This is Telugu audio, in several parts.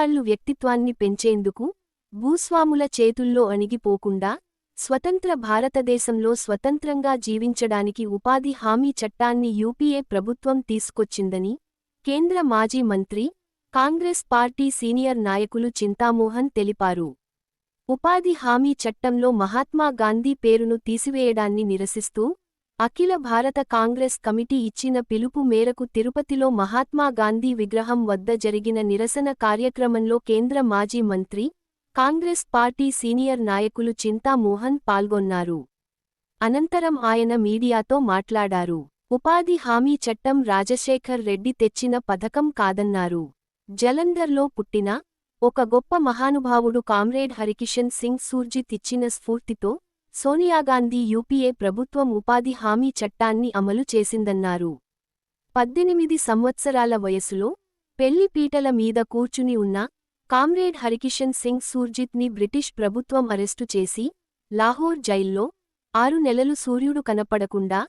పేదవాళ్ళు వ్యక్తిత్వాన్ని పెంచేందుకు భూస్వాముల చేతుల్లో అణిగిపోకుండా స్వతంత్ర భారతదేశంలో స్వతంత్రంగా జీవించడానికి ఉపాధి హామీ చట్టాన్ని యూపీఏ ప్రభుత్వం తీసుకొచ్చిందని కేంద్ర మాజీ మంత్రి కాంగ్రెస్ పార్టీ సీనియర్ నాయకులు చింతామోహన్ తెలిపారు. ఉపాధి హామీ చట్టంలో మహాత్మా గాంధీ పేరును తీసివేయడాన్ని నిరసిస్తూ అఖిల భారత కాంగ్రెస్ కమిటీ ఇచ్చిన పిలుపు మేరకు తిరుపతిలో మహాత్మాగాంధీ విగ్రహం వద్ద జరిగిన నిరసన కార్యక్రమంలో కేంద్ర మాజీ మంత్రి కాంగ్రెస్ పార్టీ సీనియర్ నాయకులు చింతామోహన్ పాల్గొన్నారు. అనంతరం ఆయన మీడియాతో మాట్లాడారు. ఉపాధి హామీ చట్టం రాజశేఖర్ రెడ్డి తెచ్చిన పథకం కాదన్నారు. జలంధర్లో పుట్టిన ఒక గొప్ప మహానుభావుడు కామ్రేడ్ హరికిషన్ సింగ్ సూర్జిత్ ఇచ్చిన స్ఫూర్తితో సోనియాగాంధీ యూపీఏ ప్రభుత్వం ఉపాధి హామీ చట్టాన్ని అమలు చేసిందన్నారు. పద్దెనిమిది సంవత్సరాల వయసులో పెళ్ళి పీటల మీద కూర్చుని ఉన్న కామ్రేడ్ హరికిషన్ సింగ్ సూర్జిత్ని బ్రిటిష్ ప్రభుత్వం అరెస్టు చేసి లాహోర్ జైల్లో ఆరు నెలలు సూర్యుడు కనపడకుండా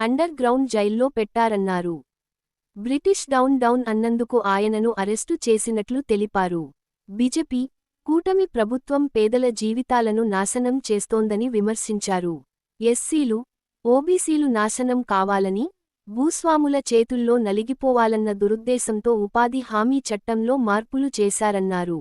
అండర్ గ్రౌండ్ జైల్లో పెట్టారన్నారు. బ్రిటిష్ డౌన్ డౌన్ అన్నందుకు ఆయనను అరెస్టు చేసినట్లు తెలిపారు. బీజేపీ కూటమి ప్రభుత్వం పేదల జీవితాలను నాశనం చేస్తోందని విమర్శించారు. ఎస్సీలు ఓబీసీలు నాశనం కావాలని భూస్వాముల చేతుల్లో నలిగిపోవాలన్న దురుద్దేశంతో ఉపాధి హామీ చట్టంలో మార్పులు చేశారన్నారు.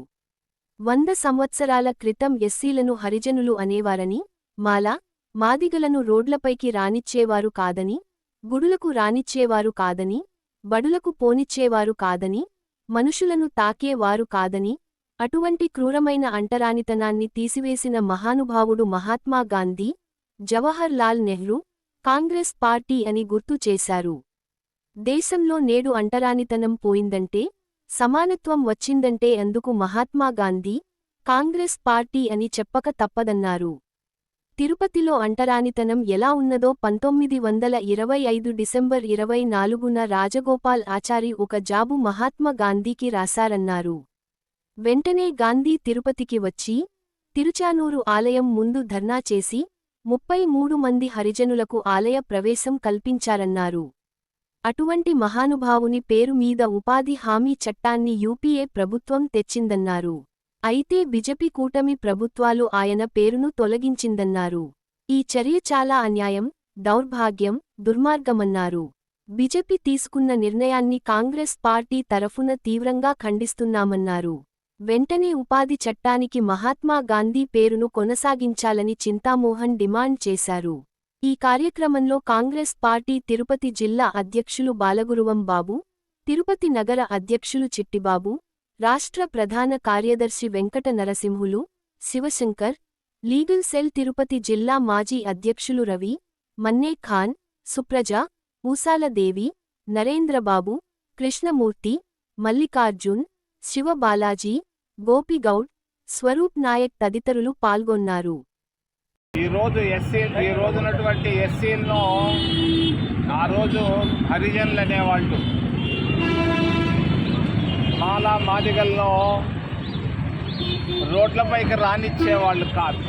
వంద సంవత్సరాల క్రితం ఎస్సీలను హరిజనులు అనేవారని మాల మాదిగలను రోడ్లపైకి రానిచ్చేవారు కాదని గుడులకు రానిచ్చేవారు కాదని బడులకు పోనిచ్చేవారు కాదని మనుషులను తాకేవారు కాదని అటువంటి క్రూరమైన అంటరానితనాన్ని తీసివేసిన మహానుభావుడు మహాత్మా గాంధీ జవహర్ లాల్ నెహ్రూ కాంగ్రెస్ పార్టీ అని గుర్తు చేశారు. దేశంలో నేడు అంటరానితనం పోయిందంటే సమానత్వం వచ్చిందంటే అందుకు మహాత్మా గాంధీ కాంగ్రెస్ పార్టీ అని చెప్పక తప్పదన్నారు. తిరుపతిలో అంటరానితనం ఎలా ఉన్నదో పంతొమ్మిది వందల ఇరవై ఐదు డిసెంబర్ ఇరవై నాలుగున రాజగోపాల్ ఆచారి ఒక జాబు మహాత్మా గాంధీకి రాశారన్నారు. వెంటనే గాంధీ తిరుపతికి వచ్చి తిరుచానూరు ఆలయం ముందు ధర్నా చేసి ముప్పై మూడు మంది హరిజనులకు ఆలయ ప్రవేశం కల్పించారన్నారు. అటువంటి మహానుభావుని పేరు మీద ఉపాధి హామీ చట్టాన్ని యూపీఏ ప్రభుత్వం తెచ్చిందన్నారు. అయితే బిజెపి కూటమి ప్రభుత్వాలు ఆయన పేరును తొలగించిందన్నారు. ఈ చర్య చాలా అన్యాయం దౌర్భాగ్యం దుర్మార్గమన్నారు. బిజెపి తీసుకున్న నిర్ణయాన్ని కాంగ్రెస్ పార్టీ తరఫున తీవ్రంగా ఖండిస్తున్నామన్నారు. వెంటనే ఉపాధి చట్టానికి మహాత్మా గాంధీ పేరును కొనసాగించాలని చింతామోహన్ డిమాండ్ చేశారు. ఈ కార్యక్రమంలో కాంగ్రెస్ పార్టీ తిరుపతి జిల్లా అధ్యక్షులు బాలగురువం బాబు తిరుపతి నగర అధ్యక్షులు చిట్టిబాబు రాష్ట్ర ప్రధాన కార్యదర్శి వెంకట నరసింహులు శివశంకర్ లీగల్ సెల్ తిరుపతి జిల్లా మాజీ అధ్యక్షులు రవి మన్నే ఖాన్ సుప్రజ ఊసాలదేవి నరేంద్రబాబు కృష్ణమూర్తి మల్లికార్జున్ శివ బాలాజీ గోపిగౌడ్ స్వరూప్ నాయక్ తదితరులు పాల్గొన్నారు. ఈ రోజు ఎస్సీ ఈ రోజు ఉన్నటువంటి ఎస్సీలను ఆ రోజు హరిజనులు అనేవాళ్ళు. మాలా మాదిగల్లో రోడ్లపైకి రానిచ్చేవాళ్ళు కాదు.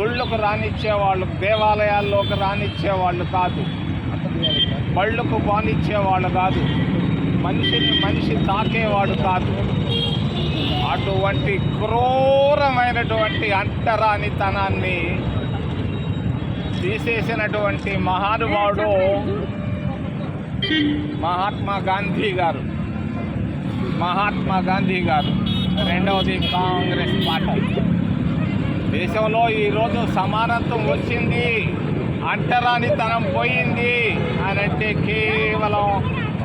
గుళ్ళకు రానిచ్చేవాళ్ళు దేవాలయాల్లోకి రానిచ్చేవాళ్ళు కాదు. బళ్ళకు బానిచ్చేవాళ్ళు కాదు. మనిషిని మనిషి తాకేవాడు కాదు. అటువంటి క్రూరమైనటువంటి అంటరానితనాన్ని తీసేసినటువంటి మహానుభావుడు మహాత్మా గాంధీ గారు. మహాత్మా గాంధీ గారు రెండవది కాంగ్రెస్ పార్టీ. దేశంలో ఈరోజు సమానత్వం వచ్చింది అంటరానితనం పోయింది అని అంటే కేవలం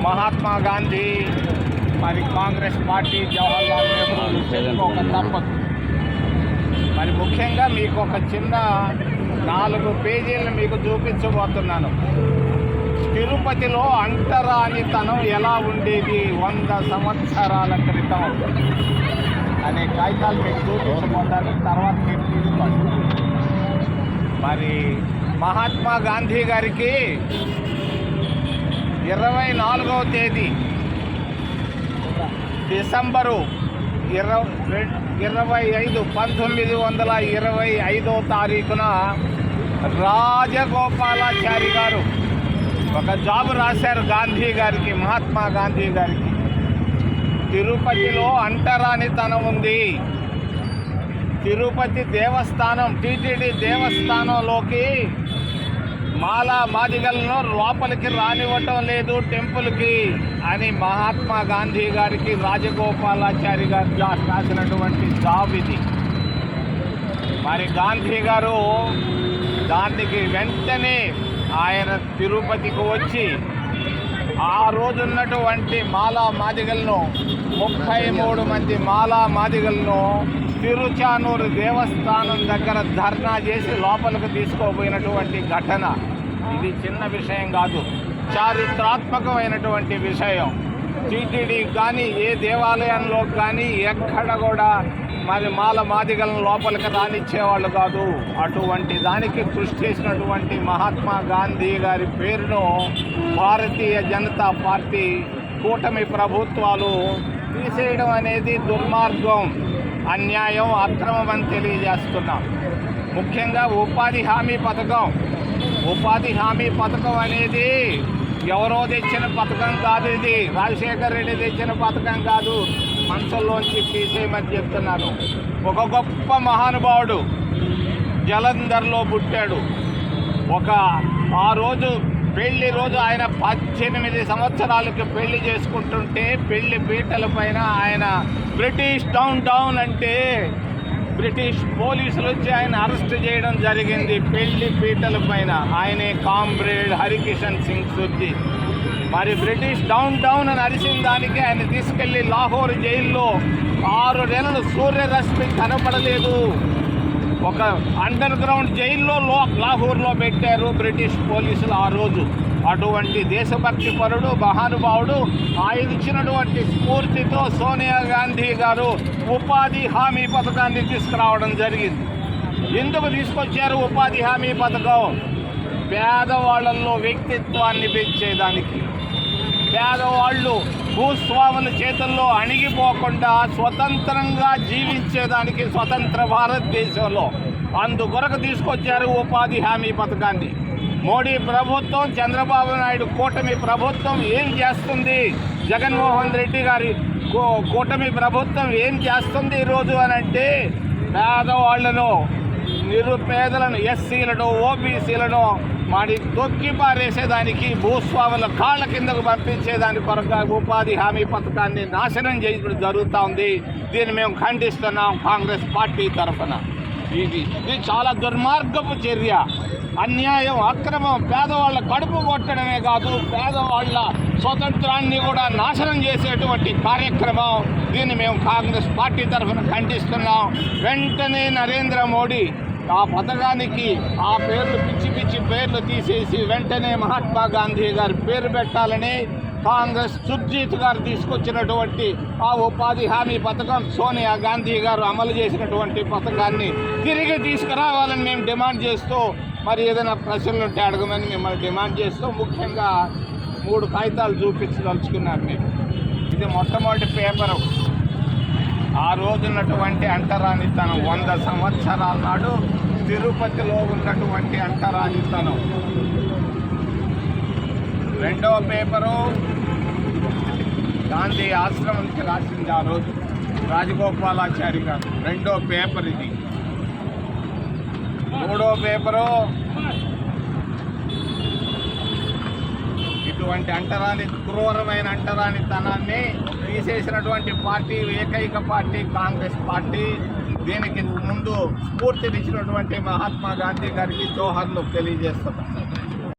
మహాత్మా గాంధీ మరి కాంగ్రెస్ పార్టీ జవహర్లాల్ నెహ్రూ చెప్పుకోక తప్పదు మరి ముఖ్యంగా మీకు ఒక చిన్న నాలుగు పేజీలను మీకు చూపించబోతున్నాను. తిరుపతిలో అంటరానితనం ఎలా ఉండేది? వంద సంవత్సరాల క్రితం. అనే కాగితాలు మీకు చూపించబోతాను. తర్వాత మీరు తీసుకోండి. మరి మహాత్మా గాంధీ గారికి ఇరవై నాలుగవ తేదీ. డిసెంబరు ఇరవై ఇరవై ఐదు పంతొమ్మిది వందల ఇరవై ఐదో తారీఖున రాజగోపాలాచారి గారు ఒక జాబు రాశారు గాంధీ గారికి మహాత్మా గాంధీ గారికి. తిరుపతిలో అంటరానితనం ఉంది. తిరుపతి దేవస్థానం టీటీడీ దేవస్థానంలోకి మాలా మాదిగలను లోపలికి రానివ్వటం లేదు టెంపుల్కి అని మహాత్మా గాంధీ గారికి రాజగోపాలాచారి గారు రాసినటువంటి జాబ్ ఇది మరి గాంధీ గారు దానికి వెంటనే ఆయన తిరుపతికి వచ్చి ఆ రోజున్నటువంటి మాలా మాదిగలను ముప్పై మూడు మంది మాలా మాదిగలను తిరుచానూరు దేవస్థానం దగ్గర ధర్నా చేసి లోపలికి తీసుకోబోయినటువంటి ఘటన. ఇది చిన్న విషయం కాదు. చారిత్రాత్మకమైనటువంటి విషయం. టీటీడీ కానీ ఏ దేవాలయంలో కానీ ఎక్కడ కూడా మరి మాల మాదిగలను లోపలికి రానిచ్చేవాళ్ళు కాదు. అటువంటి దానికి కృషి చేసినటువంటి మహాత్మా గాంధీ గారి పేరును భారతీయ జనతా పార్టీ కూటమి ప్రభుత్వాలు తీసేయడం అనేది దుర్మార్గం అన్యాయం అక్రమం అని తెలియజేస్తున్నాం. ముఖ్యంగా ఉపాధి హామీ పథకం. ఉపాధి హామీ పథకం అనేది ఎవరో తెచ్చిన పథకం కాదు ఇది. రాజశేఖర్ రెడ్డి తెచ్చిన పథకం కాదు. మనసుల్లోంచి తీసేయమని చెప్తున్నాను. ఒక గొప్ప మహానుభావుడు జలంధర్లో పుట్టాడు. ఒక ఆ రోజు పెళ్ళి రోజు ఆయన పద్దెనిమిది సంవత్సరాలకి పెళ్ళి చేసుకుంటుంటే పెళ్ళి పీటల పైన ఆయన బ్రిటిష్ డౌన్ డౌన్ అంటే బ్రిటిష్ పోలీసులు వచ్చి ఆయన అరెస్ట్ చేయడం జరిగింది పెళ్ళి పీటల పైన. ఆయనే కామ్రేడ్ హరికిషన్ సింగ్ సుర్జీ. మరి బ్రిటిష్ డౌన్ డౌన్ అని అరిసిన దానికి ఆయన తీసుకెళ్ళి లాహోర్ జైల్లో ఆరు నెలలు సూర్యరశ్మి కనపడలేదు. ఒక అండర్ గ్రౌండ్ జైల్లో లో లాహూర్లో పెట్టారు బ్రిటిష్ పోలీసులు ఆ రోజు. అటువంటి దేశభక్తి పరుడు మహానుభావుడు ఆయన ఇచ్చినటువంటి స్ఫూర్తితో సోనియా గాంధీ గారు ఉపాధి హామీ పథకాన్ని తీసుకురావడం జరిగింది. ఎందుకు తీసుకొచ్చారు ఉపాధి హామీ పథకం? పేదవాళ్ళల్లో వ్యక్తిత్వాన్ని పెంచేదానికి. పేదవాళ్ళు భూస్వాముల చేతుల్లో అణిగిపోకుండా స్వతంత్రంగా జీవించేదానికి స్వతంత్ర భారతదేశంలో అందుకొరకు తీసుకొచ్చారు ఉపాధి హామీ పథకాన్ని. మోడీ ప్రభుత్వం చంద్రబాబు నాయుడు కూటమి ప్రభుత్వం ఏం చేస్తుంది? జగన్మోహన్ రెడ్డి గారి కూటమి ప్రభుత్వం ఏం చేస్తుంది ఈరోజు అని అంటే పేదవాళ్ళను నిరుపేదలను ఎస్సీలను ఓబీసీలను మాడి తొక్కి పారేసేదానికి భూస్వాముల కాళ్ళ కిందకు పంపించేదాని కొరకు ఉపాధి హామీ పథకాన్ని నాశనం చేయడం జరుగుతూ ఉంది. దీన్ని మేము ఖండిస్తున్నాం కాంగ్రెస్ పార్టీ తరఫున. ఇది ఇది చాలా దుర్మార్గపు చర్య. అన్యాయం అక్రమం పేదవాళ్ళ కడుపు కొట్టడమే కాదు పేదవాళ్ళ స్వతంత్రాన్ని కూడా నాశనం చేసేటువంటి కార్యక్రమం. దీన్ని మేము కాంగ్రెస్ పార్టీ తరఫున ఖండిస్తున్నాం. వెంటనే నరేంద్ర మోడీ ఆ పథకానికి ఆ పేర్లు పిచ్చి పిచ్చి పేర్లు తీసేసి వెంటనే మహాత్మా గాంధీ గారి పేరు పెట్టాలని కాంగ్రెస్ సుర్జీత్ గారు తీసుకొచ్చినటువంటి ఆ ఉపాధి హామీ పథకం సోనియా గాంధీ గారు అమలు చేసినటువంటి పథకాన్ని తిరిగి తీసుకురావాలని మేము డిమాండ్ చేస్తూ మరి ఏదైనా ప్రశ్నలు ఉంటే అడగమని మిమ్మల్ని డిమాండ్ చేస్తూ ముఖ్యంగా మూడు కాగితాలు చూపించదలుచుకున్నారు మేము ఇది మొట్టమొదటి పేపరు. ఆ రోజున్నటువంటి అంటరానితనం వంద సంవత్సరాల నాడు తిరుపతిలో ఉన్నటువంటి అంటరానితనం. రెండవ పేపరు గాంధీ ఆశ్రమంకి రాసింది ఆ రోజు. రాజగోపాలాచారి గారు. రెండో పేపర్ ఇది. మూడో పేపరు ఇటువంటి అంటరాని క్రూరమైన అంటరానితనాన్ని తీసేసినటువంటి పార్టీ ఏకైక పార్టీ కాంగ్రెస్ పార్టీ. దీనికి ముందు స్ఫూర్తినిచ్చినటువంటి మహాత్మా గాంధీ గారికి జోహర్లు తెలియజేస్తున్నాం